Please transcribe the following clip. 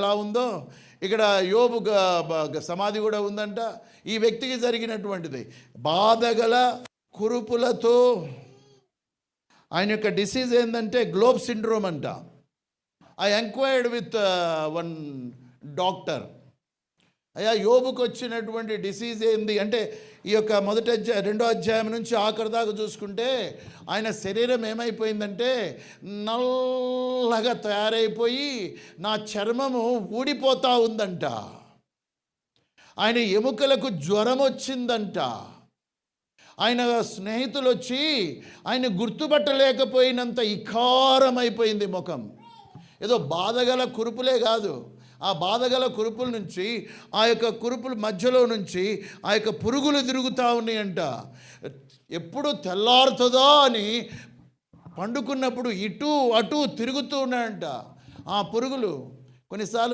ఎలా ఉందో. ఇక్కడ యోబు సమాధి కూడా ఉందంట. ఈ వ్యక్తికి జరిగినటువంటిది. బాధగల కురుపులతో ఆయన యొక్క డిసీజ్ ఏంటంటే గ్లోబ్ సిండ్రోమ్ అంట. I enquired with one doctor అయ్యా యోబుకు వచ్చినటువంటి డిసీజ్ ఏంది? అంటే ఈ యొక్క మొదటి అధ్యాయ రెండో అధ్యాయం నుంచి ఆఖరి దాకా చూసుకుంటే ఆయన శరీరం ఏమైపోయిందంటే నల్లగా తయారైపోయి నా చర్మము ఊడిపోతా ఉందంట. ఆయన ఎముకలకు జ్వరం వచ్చిందంట. ఆయన స్నేహితులు వచ్చి ఆయన గుర్తుపట్టలేకపోయినంత ఇకారమైపోయింది ముఖం. ఏదో బాధగల కురుపులే కాదు. ఆ బాధగల కురుపుల నుంచి ఆ యొక్క కురుపుల మధ్యలో నుంచి ఆ యొక్క పురుగులు తిరుగుతూ ఉన్నాయంట. ఎప్పుడు తెల్లారుతుందో అని పండుకున్నప్పుడు ఇటు అటు తిరుగుతూ ఉన్నాయంట ఆ పురుగులు. కొన్నిసార్లు